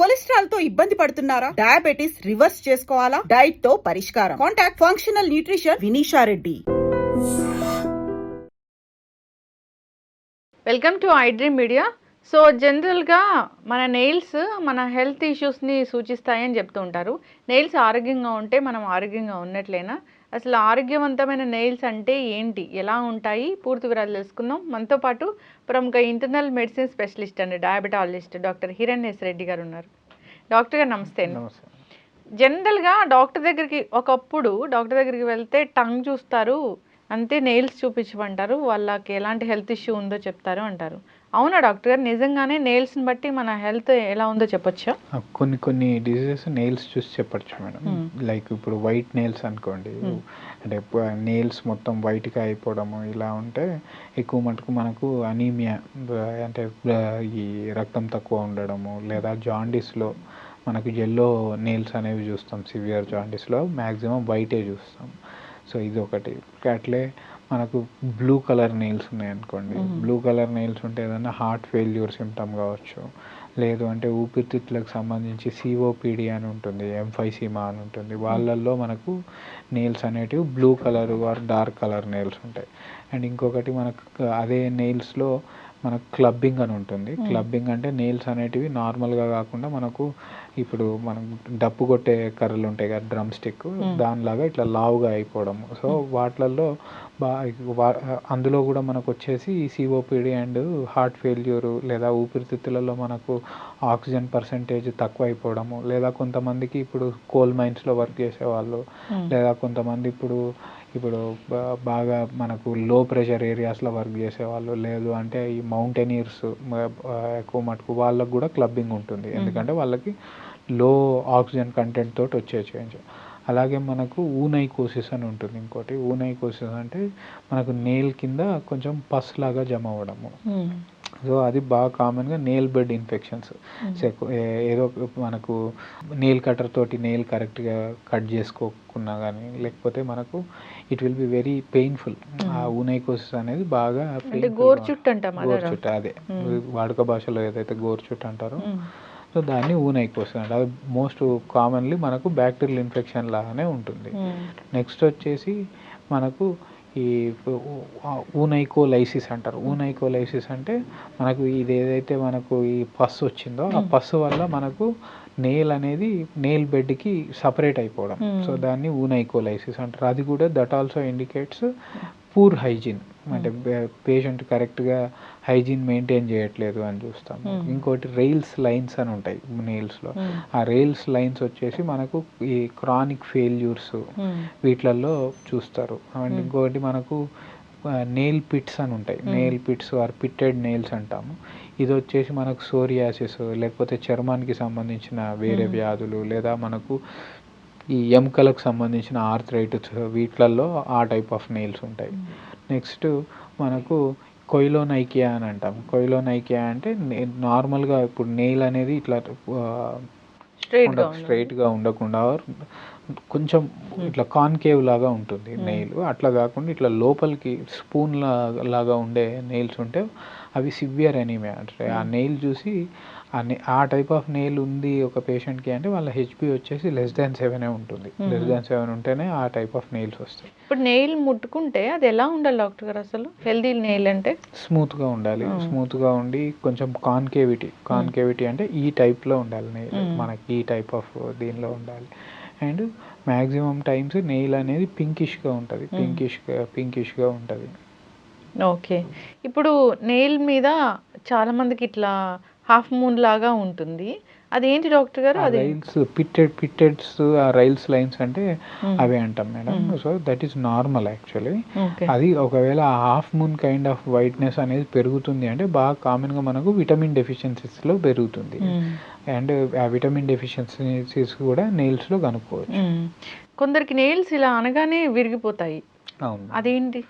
కొలెస్ట్రాల్తో ఇబ్బంది పడుతున్నారా? Diabetes reverse చేసుకోవాలా? డైట్తో పరిష్కారం. Contact functional nutrition Vinisha Reddy welcome to iDream media so జనరల్గా మన నెయిల్స్ మన హెల్త్ ఇష్యూస్ని సూచిస్తాయని చెప్తూ ఉంటారు. నెయిల్స్ ఆరోగ్యంగా ఉంటే మనం ఆరోగ్యంగా ఉన్నట్లేనా? అసలు ఆరోగ్యవంతమైన నెయిల్స్ అంటే ఏంటి? ఎలా ఉంటాయి? పూర్తి వివరాలు తెలుసుకుందాం. మనతో పాటు ప్రముఖ ఇంటర్నల్ మెడిసిన్ స్పెషలిస్ట్ అండి డయాబెటాలజిస్ట్ డాక్టర్ హిరణ్యస్ రెడ్డి గారు ఉన్నారు. డాక్టర్ గారు నమస్తే నమస్తే. జనరల్గా డాక్టర్ దగ్గరికి ఒకప్పుడు డాక్టర్ దగ్గరికి వెళ్తే టంగ్ చూస్తారు అంతే నెయిల్స్ చూపించమంటారు వాళ్ళకి ఎలాంటి హెల్త్ ఇష్యూ ఉందో చెప్తారు అంటారు. అవునా డాక్టర్ గారు? నిజంగానే నెయిల్స్ని బట్టి మన హెల్త్ ఎలా ఉందో చెప్పొచ్చా? కొన్ని కొన్ని డిజీజెస్ నెయిల్స్ చూసి చెప్పచ్చు మేడం. లైక్ ఇప్పుడు వైట్ నెయిల్స్ అనుకోండి. అంటే నెయిల్స్ మొత్తం వైట్గా అయిపోవడము ఇలా ఉంటే ఎక్కువ మటుకు మనకు అనీమియా అంటే ఈ రక్తం తక్కువ ఉండడము లేదా జాండీస్లో మనకు ఎల్లో నెయిల్స్ అనేవి చూస్తాం సివియర్ జాండీస్లో మ్యాక్సిమం వైటే చూస్తాం. సో ఇది ఒకటి అట్లే మనకు బ్లూ కలర్ నెయిల్స్ ఉన్నాయి అనుకోండి Mhm. బ్లూ కలర్ నెయిల్స్ ఉంటే ఏదైనా హార్ట్ ఫెయిల్యూర్ సిమ్టమ్ కావచ్చు. లేదు అంటే ఊపిరితిత్తులకు సంబంధించి సిఓపిడి అని ఉంటుంది ఎంఫైసీమా అని ఉంటుంది. వాళ్ళల్లో మనకు నెయిల్స్ అనేటివి blue colour or dark colour nails ఉంటాయి. అండ్ ఇంకొకటి మనకు అదే నెయిల్స్లో మనకు క్లబ్బింగ్ అని ఉంటుంది. Hmm. క్లబ్బింగ్ అంటే నెయిల్స్ అనేటివి నార్మల్గా కాకుండా మనకు ఇప్పుడు మనం డప్పు కొట్టే కర్రలు ఉంటాయి కదా డ్రమ్ స్టిక్ Hmm. దానిలాగా ఇట్లా లావుగా అయిపోవడము సో వాటిలలో బా వా- అందులో కూడా మనకు వచ్చేసి సిఓపిడి అండ్ హార్ట్ ఫెయిల్యూర్ లేదా ఊపిరితిత్తులలో మనకు ఆక్సిజన్ పర్సంటేజ్ తక్కువ అయిపోవడము. లేదా కొంతమందికి ఇప్పుడు కోల్ మైన్స్లో వర్క్ చేసేవాళ్ళు. లేదా కొంతమంది ఇప్పుడు ఇప్పుడు బాగా మనకు లో ప్రెషర్ ఏరియాస్లో వర్క్ చేసేవాళ్ళు లేదు అంటే ఈ మౌంటైనీర్స్ ఎక్కువ మటుకు వాళ్ళకు కూడా క్లబ్బింగ్ ఉంటుంది. ఎందుకంటే వాళ్ళకి లో ఆక్సిజన్ కంటెంట్ తోటి వచ్చే చేంజ్ అలాగే మనకు ఊనైకోసిస్ అని ఉంటుంది ఇంకోటి. ఊనైకోసిస్ అంటే మనకు నెయిల్ కింద కొంచెం పస్ లాగా జమ అవ్వడము. సో అది బాగా కామన్గా నెయిల్ బెడ్ ఇన్ఫెక్షన్స్ ఏదో మనకు నెయిల్ కటర్ తోటి నెయిల్ కరెక్ట్గా కట్ చేసుకోకున్నా కానీ లేకపోతే మనకు it will be very painful. ఆ Mm. ఊనైకోసిస్ అనేది బాగా అంటే painful గోరు గా- చుట్టు అంటాం అదే గోరు చుట్టు అదే Mm. వాడుక భాషలో ఏదైతే గోరు చుట్టు అంటారో సో దాన్ని ఊనైకోసిస్ అంటారు. అది మోస్ట్ కామన్లీ మనకు బ్యాక్టీరియల్ ఇన్ఫెక్షన్ లాగానే ఉంటుంది. నెక్స్ట్ వచ్చేసి మనకు ఈ ఊనైకోలైసిస్ అంటారు. ఊనైకోలైసిస్ అంటే మనకు ఇది ఏదైతే మనకు ఈ పస్ వచ్చిందో ఆ Mm. పస్ వల్ల మనకు నెయిల్ అనేది నెయిల్ బెడ్కి సపరేట్ అయిపోవడం. సో దాన్ని ఊనైకోలైసిస్ అంటారు. అది కూడా that also indicates poor hygiene. అంటే పేషెంట్ కరెక్ట్గా హైజీన్ మెయింటైన్ చేయట్లేదు అని చూస్తాం Mm. ఇంకోటి రైల్స్ లైన్స్ అని ఉంటాయి నెయిల్స్లో ఆ రైల్స్ లైన్స్ వచ్చేసి మనకు ఈ క్రానిక్ ఫెయిల్యూర్స్ వీటిలలో చూస్తారు. And Hmm. ఇంకొకటి మనకు నెయిల్ పిట్స్ అని ఉంటాయి. Hmm. Nail pits or pitted nails అంటాము. ఇది వచ్చేసి మనకు సోరియాసిస్ లేకపోతే చర్మానికి సంబంధించిన వేరే Hmm. వ్యాధులు లేదా మనకు ఈ ఎముకలకు సంబంధించిన ఆర్థరైటిస్ వీటిలలో ఆ టైప్ ఆఫ్ నెయిల్స్ ఉంటాయి. నెక్స్ట్ మనకు కొయిలోనైకియా అని అంటాం కొయిలోనైకియా అంటే నార్మల్గా ఇప్పుడు నెయిల్ అనేది ఇట్లా స్ట్రైట్ స్ట్రైట్గా ఉండకుండా కొంచెం ఇట్లా కాన్కేవ్ లాగా ఉంటుంది Hmm. నెయిల్ అట్లా కాకుండా ఇట్లా లోపలికి స్పూన్ లాగా ఉండే నెయిల్స్ ఉంటే అవి సివియర్ ఎనీమియా అంటే ఆ Hmm. నెయిల్ చూసి ne- ఆ టైప్ ఆఫ్ నెయిల్ ఉంది ఒక పేషెంట్కి అంటే వాళ్ళ హెచ్పి వచ్చేసి లెస్ దాన్ సెవెనే ఉంటుంది. లెస్ దాన్ సెవెన్ ఉంటేనే ఆ టైప్ ఆఫ్ నెయిల్స్ వస్తాయి. ఇప్పుడు నెయిల్ ముట్టుకుంటే అది ఎలా ఉండాలి డాక్టర్ గారు అసలు? హెల్దీ నెయిల్ అంటే? స్మూత్గా ఉండాలి. స్మూత్గా ఉండి కొంచెం కాన్కేవిటీ కాన్కేవిటీ అంటే ఈ టైప్లో ఉండాలి నెయిల్. మనకి ఈ టైప్ ఆఫ్ దీనిలో ఉండాలి. అండ్ మ్యాక్సిమం టైమ్స్ నెయిల్ అనేది పింకిష్గా ఉంటుంది. పింకిష్గా పింకిష్గా ఉంటుంది. ఓకే. ఇప్పుడు నెయిల్ మీద చాలా మందికి ఇట్లా హాఫ్ మూన్ లాగా ఉంటుంది. అదేంటి డాక్టర్ గారు? అది రైల్స్ పిట్టెడ్ పిట్టెడ్స్ ఆ రైల్స్ లైన్స్ అంటే. అవే అంటాం madam. So that is normal actually. అది ఒకవేళ half moon kind of whiteness అనేది పెరుగుతుంది అంటే బాగా కామన్గా మనకు విటమిన్ డెఫిషియన్సీస్లో పెరుగుతుంది. అండ్ ఆ విటమిన్ డెఫిషియన్సీస్ కూడా నెయిల్స్లో కనుక్కోవచ్చు. కొందరికి నెయిల్స్ ఇలా అనగానే విరిగిపోతాయి. అవును. అదేంటి?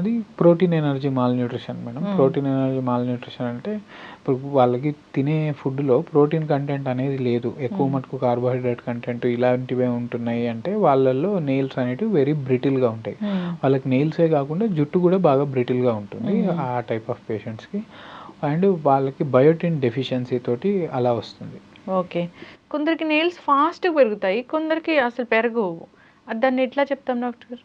అది protein energy malnutrition madam. Protein energy malnutrition అంటే ఇప్పుడు వాళ్ళకి తినే ఫుడ్లో ప్రోటీన్ కంటెంట్ అనేది లేదు ఎక్కువ. మటుకు కార్బోహైడ్రేట్ కంటెంట్ ఇలాంటివే ఉంటున్నాయి అంటే వాళ్ళల్లో నెయిల్స్ అనేటివి వెరీ బ్రిటిల్గా ఉంటాయి. వాళ్ళకి నెయిల్సే కాకుండా జుట్టు కూడా బాగా బ్రిటిల్గా ఉంటుంది. ఆ టైప్ ఆఫ్ పేషెంట్స్కి అండ్ వాళ్ళకి బయోటిన్ డెఫిషియన్సీ తోటి అలా వస్తుంది ఓకే కొందరికి నెయిల్స్ ఫాస్ట్గా పెరుగుతాయి కొందరికి అసలు పెరగవు దాన్ని ఎట్లా చెప్తాం డాక్టర్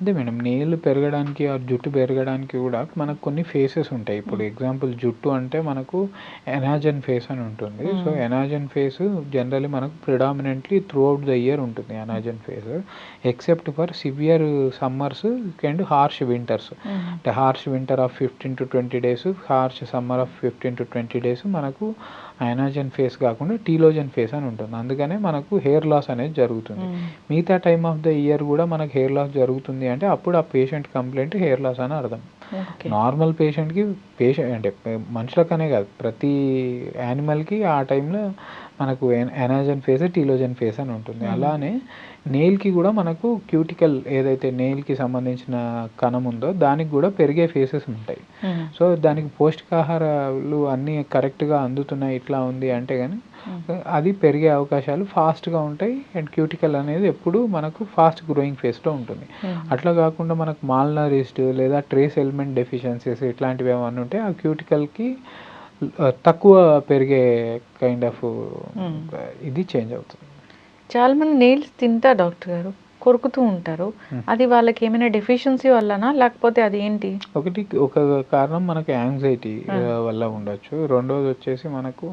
అదే మేడం నేలు పెరగడానికి ఆ జుట్టు పెరగడానికి కూడా మనకు కొన్ని ఫేసెస్ ఉంటాయి. ఇప్పుడు ఎగ్జాంపుల్ జుట్టు అంటే మనకు ఎనాజన్ ఫేస్ అని ఉంటుంది. సో ఎనాజన్ ఫేస్ జనరల్లీ మనకు predominantly throughout the year ఉంటుంది anagen phase except for severe summers and harsh winters అంటే harsh winter of fifteen to twenty days harsh summer of fifteen to twenty days మనకు anagen phase కాకుండా telogen phase అని ఉంటుంది. అందుకనే మనకు hair loss అనేది జరుగుతుంది. మిగతా టైమ్ ఆఫ్ ద ఇయర్ కూడా మనకు హెయిర్ లాస్ జరుగుతుంది అంటే అప్పుడు ఆ పేషెంట్ కంప్లైంట్ హెయిర్ లాస్ అని అర్థం. నార్మల్ పేషెంట్కి పేషెంట్ అంటే మనుషులకనే కాదు ప్రతి యానిమల్కి ఆ టైంలో మనకు ఎనాజన్ ఫేస్ టీలోజన్ ఫేస్ అని ఉంటుంది. అలానే నెయిల్కి కూడా మనకు క్యూటికల్ ఏదైతే నెయిల్కి సంబంధించిన కణం ఉందో దానికి కూడా పెరిగే ఫేసెస్ ఉంటాయి. సో దానికి పౌష్టికాహారాలు అన్నీ కరెక్ట్గా అందుతున్నాయి ఇట్లా ఉంది అంటే కానీ అది పెరిగే అవకాశాలు ఫాస్ట్గా ఉంటాయి అండ్ క్యూటికల్ అనేది ఎప్పుడు మనకు ఫాస్ట్ గ్రోయింగ్ ఫేస్లో ఉంటుంది. అట్లా కాకుండా మనకు మాల్నరిస్ట్ లేదా ట్రేస్ ఎలిమెంట్ డెఫిషియన్సీస్ ఇట్లాంటివి ఏమైనా ఉంటే ఆ క్యూటికల్కి తక్కువ పెరిగే కైండ్ ఆఫ్ ఇది చేంజ్ అవుతుంది. చాలా మంది నెయిల్స్ తింటారు డాక్టర్ గారు కొరుకుతూ ఉంటారు. అది వాళ్ళకి ఏమైనా డెఫిషియన్సీ వల్లనా లేకపోతే అది ఏంటి? ఒకటి ఒక కారణం మనకు యాంగ్జైటీ వల్ల ఉండొచ్చు. రెండోది వచ్చేసి మనకు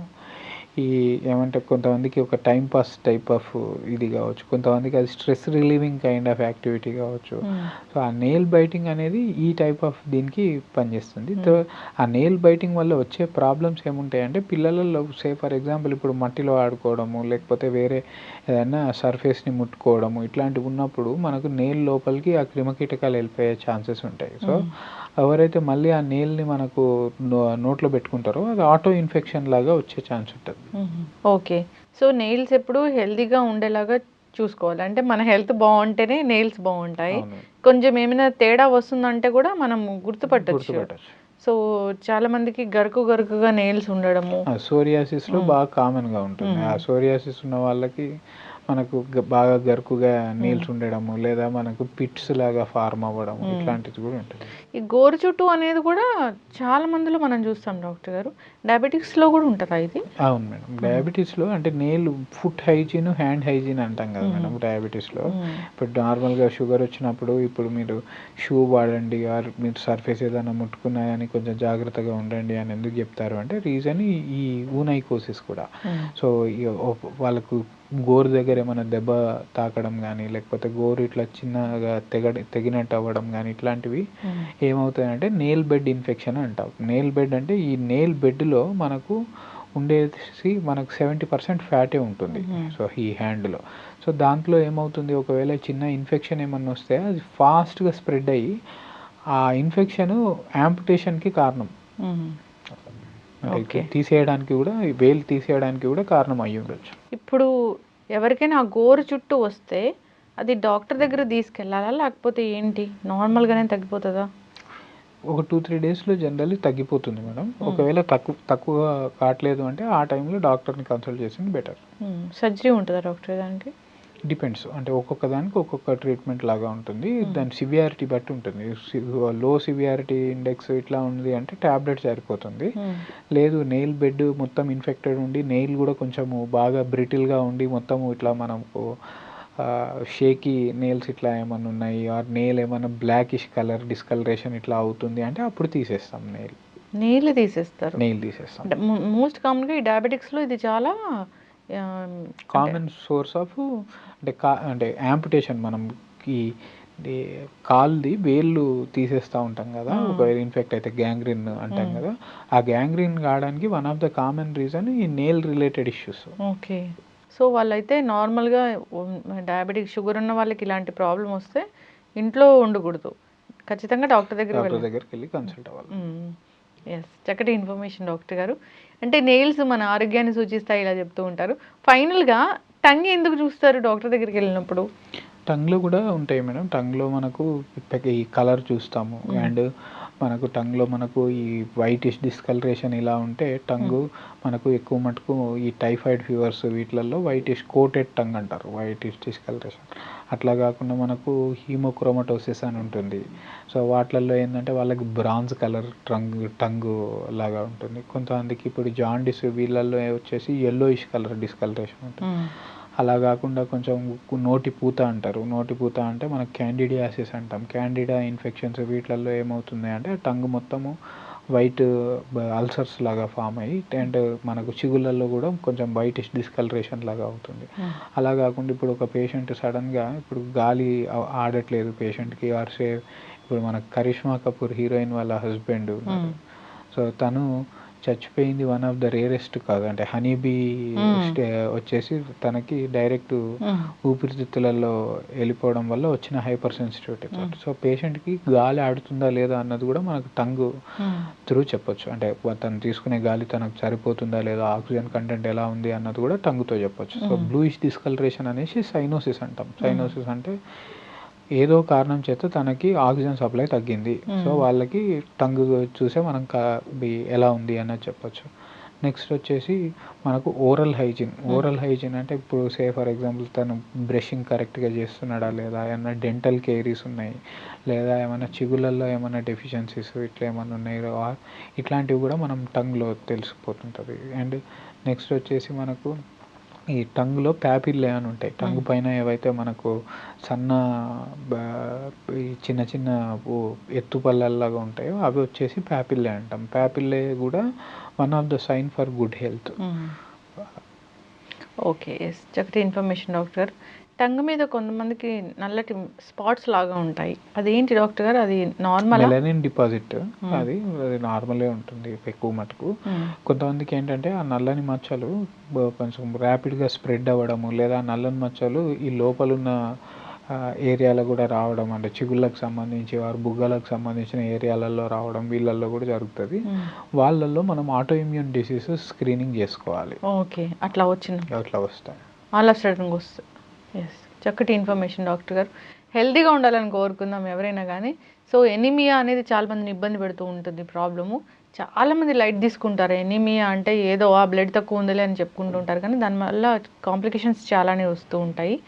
ఈ ఏమంటే కొంతమందికి ఒక టైం పాస్ టైప్ ఆఫ్ ఇది కావచ్చు కొంతమందికి అది stress relieving kind of activity కావచ్చు. సో ఆ నెయిల్ బైటింగ్ అనేది ఈ టైప్ ఆఫ్ దీనికి పనిచేస్తుంది. సో ఆ నెయిల్ బైటింగ్ వల్ల వచ్చే ప్రాబ్లమ్స్ ఏముంటాయంటే పిల్లలలో సే ఫర్ ఎగ్జాంపుల్ ఇప్పుడు మట్టిలో ఆడుకోవడము లేకపోతే వేరే ఏదైనా సర్ఫేస్ని ముట్టుకోవడము ఇట్లాంటివి ఉన్నప్పుడు మనకు నెయిల్ లోపలికి ఆ క్రిమకీటకాలు వెళ్ళిపోయే ఛాన్సెస్ ఉంటాయి. సో ఎవరైతే మళ్ళీ ఆ నెయిల్ని మనకు నోట్లో పెట్టుకుంటారో అది ఆటో ఇన్ఫెక్షన్ లాగా వచ్చే ఛాన్స్ ఉంటుంది. ఓకే. సో నెయిల్స్ ఎప్పుడు హెల్తీగా ఉండేలాగా చూసుకోవాలి. అంటే మన హెల్త్ బాగుంటేనే నెయిల్స్ బాగుంటాయి. కొంచెం ఏమైనా తేడా వస్తుందంటే కూడా మనం గుర్తుపట్టచ్చు. గుర్తుపట్టచ్చు. సో చాలా మందికి గరుకు గరుకుగా నెయిల్స్ ఉండడము. సోరియాసిస్లో బాగా కామన్గా ఉంటుంది ఆ సోరియాసిస్ ఉన్న వాళ్ళకి మనకు బాగా గరుకుగా నీల్స్ ఉండడము లేదా మనకు పిట్స్ లాగా ఫార్మ్ అవ్వడం ఇట్లాంటిది కూడా ఉంటుంది. ఈ గోరు చుట్టూ అనేది కూడా చాలా మందిలో మనం చూస్తాం డాక్టర్ గారు. డయాబెటిక్స్లో కూడా ఉంటుందా ఇది? అవును మేడం. డయాబెటీస్లో అంటే నేలు ఫుడ్ హైజీన్ హ్యాండ్ హైజీన్ అంటాం కదా మేడం డయాబెటీస్లో ఇప్పుడు నార్మల్గా షుగర్ వచ్చినప్పుడు ఇప్పుడు మీరు షూ వాడండి ఆర్ మీరు సర్ఫేస్ ఏదైనా ముట్టుకున్నా కానీ కొంచెం జాగ్రత్తగా ఉండండి అని ఎందుకు చెప్తారు అంటే రీజన్ ఈ ఊనైకోసిస్ కూడా. సో వాళ్ళకు గోరు దగ్గర ఏమైనా దెబ్బ తాకడం కానీ లేకపోతే గోరు ఇట్లా చిన్నగా తెగ తెగినట్టు అవ్వడం కానీ ఇట్లాంటివి ఏమవుతాయంటే నెయిల్ బెడ్ ఇన్ఫెక్షన్ అంటాం. నెయిల్ బెడ్ అంటే ఈ నెయిల్ బెడ్లో మనకు ఉండేసి మనకు సెవెంటీ పర్సెంట్ ఫ్యాటే ఉంటుంది. సో ఈ హ్యాండ్లో సో దాంట్లో ఏమవుతుంది? ఒకవేళ చిన్న ఇన్ఫెక్షన్ ఏమన్నా వస్తే అది ఫాస్ట్గా స్ప్రెడ్ అయ్యి ఆ ఇన్ఫెక్షన్ యాంపుటేషన్కి కారణం. తీసేయడానికి కూడా వేలు తీసేయడానికి కూడా కారణం అయ్యి ఉండొచ్చు. ఇప్పుడు ఎవరికైనా ఆ గోరు చుట్టూ వస్తే అది డాక్టర్ దగ్గర తీసుకెళ్ళాలా? లేకపోతే ఏంటి? నార్మల్గానే తగ్గిపోతుందా? ఒక టూ త్రీ డేస్లో జనరల్లీ తగ్గిపోతుంది మేడం. ఒకవేళ తక్కువ తక్కువ కావట్లేదు అంటే ఆ టైంలో డాక్టర్ని కన్సల్ట్ చేసింది బెటర్. సర్జరీ ఉంటుందా డాక్టర్ దానికి డిపెండ్స్. అంటే ఒక్కొక్క దానికి ఒక్కొక్క ట్రీట్మెంట్ లాగా ఉంటుంది. దాని సివియారిటీ బట్టి ఉంటుంది. లో సివియారిటీ ఇండెక్స్ ఇట్లా ఉంది అంటే ట్యాబ్లెట్ సరిపోతుంది. లేదు నెయిల్ బెడ్ మొత్తం ఇన్ఫెక్టెడ్ ఉండి నెయిల్ కూడా కొంచెము బాగా బ్రిటిల్గా ఉండి మొత్తం ఇట్లా మనకు షేకి నెయిల్స్ ఇట్లా ఏమైనా ఉన్నాయి ఆర్ నెయిల్ ఏమైనా బ్లాకిష్ కలర్ డిస్కలరేషన్ ఇట్లా అవుతుంది అంటే అప్పుడు తీసేస్తాం నెయిల్. నీళ్ళు తీసేస్తారు. నెయిల్ తీసేస్తాం. మోస్ట్ కామన్గా ఈ డయాబెటిక్స్లో ఇది చాలా కామన్ సోర్స్ ఆఫ్ అంటే కా అంటే యాంపుటేషన్ మనం ఈ కాల్ది వేళ్ళు తీసేస్తూ ఉంటాం కదా. ఒకవేళ ఇన్ఫెక్ట్ అయితే గ్యాంగ్రీన్ అంటాం కదా. ఆ గ్యాంగ్రీన్ కావడానికి one of the common reason ఈ nail related issues okay so వాళ్ళైతే నార్మల్గా డయాబెటిక్ షుగర్ ఉన్న వాళ్ళకి ఇలాంటి ప్రాబ్లం వస్తే ఇంట్లో ఉండకూడదు. ఖచ్చితంగా డాక్టర్ దగ్గర డాక్టర్ దగ్గరికి వెళ్ళి కన్సల్ట్ అవ్వాలి. ఎస్ చక్కటి ఇన్ఫర్మేషన్ డాక్టర్ గారు. అంటే నెయిల్స్ మన ఆరోగ్యాన్ని సూచిస్తాయి ఇలా చెప్తూ ఉంటారు. ఫైనల్గా టంగ్ ఎందుకు చూస్తారు డాక్టర్ దగ్గరికి వెళ్ళినప్పుడు? టంగ్లో కూడా ఉంటాయి మేడం. టంగ్లో మనకు ఈ కలర్ చూస్తాము. అండ్ మనకు టంగ్లో మనకు ఈ వైటిష్ డిస్కలరేషన్ ఇలా ఉంటే టంగు మనకు ఎక్కువ మటుకు ఈ టైఫాయిడ్ ఫీవర్స్ వీటిలలో వైటిష్ కోటెడ్ టంగ్ అంటారు వైటిష్ డిస్కలరేషన్. అట్లా కాకుండా మనకు హీమోక్రోమటోసిస్ అని ఉంటుంది. సో వాటిలలో ఏంటంటే వాళ్ళకి బ్రాంజ్ కలర్ టంగ్ టంగ్ లాగా ఉంటుంది. కొంతమందికి ఇప్పుడు జాండిస్ వీళ్ళల్లో వచ్చేసి ఎల్లోయిష్ కలర్ డిస్కలరేషన్ ఉంటుంది. అలా కాకుండా కొంచెం నోటి పూత అంటారు. నోటి పూత అంటే మనకు క్యాండిడియాసిస్ అంటాం. క్యాండిడా ఇన్ఫెక్షన్స్ వీటిలలో ఏమవుతుంది అంటే టంగ్ మొత్తము వైట్ అల్సర్స్ లాగా ఫామ్ అయ్యి అండ్ మనకు చిగుళ్ళల్లో కూడా కొంచెం వైటిష్ డిస్కలరేషన్ లాగా అవుతుంది. అలా కాకుండా ఇప్పుడు ఒక పేషెంట్ సడన్గా ఇప్పుడు గాలి ఆడట్లేదు పేషెంట్కి ఆర్ సే ఇప్పుడు మన కరిష్మా కపూర్ హీరోయిన్ వాళ్ళ హస్బెండ్ సో తను చచ్చిపోయింది వన్ ఆఫ్ ద రేరెస్ట్ కాదు. అంటే హనీబీ వచ్చేసి తనకి డైరెక్ట్ ఊపిరితిత్తులలో వెళ్ళిపోవడం వల్ల వచ్చిన హైపర్ సెన్సిటివిటీ సో పేషెంట్కి గాలి ఆడుతుందా లేదా అన్నది కూడా మనకు టంగ్ త్రూ చెప్పొచ్చు. అంటే తను తీసుకునే గాలి తనకు సరిపోతుందా లేదా ఆక్సిజన్ కంటెంట్ ఎలా ఉంది అన్నది కూడా టంగుతో చెప్పొచ్చు. సో బ్లూయిష్ డిస్కలరేషన్ అనేసి సైనోసిస్ అంటాం. సైనోసిస్ అంటే ఏదో కారణం చేత తనకి ఆక్సిజన్ సప్లై తగ్గింది. సో వాళ్ళకి టంగ్ చూసే మనం కా- ఎలా ఉంది అన్నది చెప్పొచ్చు. నెక్స్ట్ వచ్చేసి మనకు ఓరల్ హైజీన్. ఓరల్ హైజీన్ అంటే ఇప్పుడు సే ఫర్ ఎగ్జాంపుల్ తను బ్రషింగ్ కరెక్ట్గా చేస్తున్నాడా లేదా ఏమన్నా డెంటల్ కేరీస్ ఉన్నాయి లేదా ఏమైనా చిగుళ్ళల్లో ఏమైనా డెఫిషియన్సీస్ ఇట్లా ఏమైనా ఉన్నాయో ఇట్లాంటివి కూడా మనం టంగ్లో తెలిసిపోతుంటుంది. అండ్ నెక్స్ట్ వచ్చేసి మనకు ఈ టంగ్లో ప్యాపిల్లే అని ఉంటాయి? టంగ్ పైన ఏవైతే మనకు సన్న ఈ చిన్న చిన్న ఎత్తు పళ్ళల్లాగా ఉంటాయో అవి వచ్చేసి ప్యాపిల్లే అంటాం. ప్యాపిల్లే కూడా one of the sign for good health. Okay yes. చక్కటి ఇన్ఫర్మేషన్ డాక్టర్. టంగ్ మీద కొంతమందికి నల్లటి స్పాట్స్ లాగా ఉంటాయి. అదేంటి డాక్టర్ గారు? అది నార్మల్? మెలనిన్ డిపాజిట్ అది అది నార్మలే ఉంటుంది ఎక్కువ మటుకు. కొంతమందికి ఏంటంటే ఆ నల్లని మచ్చలు కొంచెం ర్యాపిడ్గా స్ప్రెడ్ అవ్వడము లేదా నల్లని మచ్చలు ఈ లోపలున్న ఏరియాలో కూడా రావడం అంటే చిగుళ్ళకు సంబంధించి వారు బుగ్గలకు సంబంధించిన ఏరియాలలో రావడం వీళ్ళల్లో కూడా జరుగుతుంది. వాళ్ళల్లో మనం ఆటో ఇమ్యూన్ డిసీజెస్ స్క్రీనింగ్ చేసుకోవాలి. ఓకే. అట్లా వచ్చిన అట్లా వస్తాయి. ఆఫ్ సడన్గా వస్తుంది ఎస్ చక్కటి ఇన్ఫర్మేషన్ డాక్టర్ గారు. హెల్తీగా ఉండాలని కోరుకుందాం ఎవరైనా కానీ సో ఎనిమియా అనేది చాలా మందిని ఇబ్బంది పెడుతూ ఉంటుంది ప్రాబ్లము చాలామంది లైట్ తీసుకుంటారు. ఎనిమియా అంటే ఏదో ఆ బ్లడ్ తక్కువ ఉందిలే అని చెప్పుకుంటూ ఉంటారు కానీ దానివల్ల కాంప్లికేషన్స్ చాలానే వస్తూ ఉంటాయి.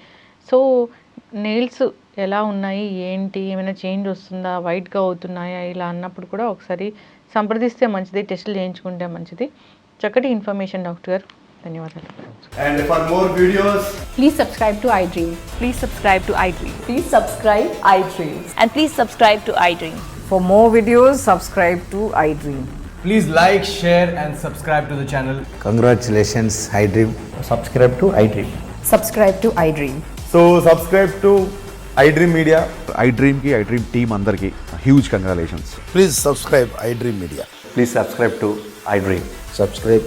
సో నెయిల్స్ ఎలా ఉన్నాయి? ఏంటి? ఏమైనా చేంజ్ వస్తుందా? వైట్గా అవుతున్నాయా? ఇలా అన్నప్పుడు కూడా ఒకసారి సంప్రదిస్తే మంచిది టెస్టులు చేయించుకుంటే మంచిది. చక్కటి ఇన్ఫర్మేషన్ డాక్టర్ గారు. ధన్యవాదాలు And for more videos, Please subscribe to iDream. Please subscribe to iDream. Please subscribe iDream. And please subscribe to iDream. For more videos, subscribe to iDream. please like, share, and subscribe to the channel. Congratulations, iDream. subscribe to iDream. Subscribe to iDream. So, subscribe to iDream Media. I డ్రీమ్కి iDream team అందరికీ huge congratulations Please subscribe iDream Media. Please subscribe to iDream. Subscribe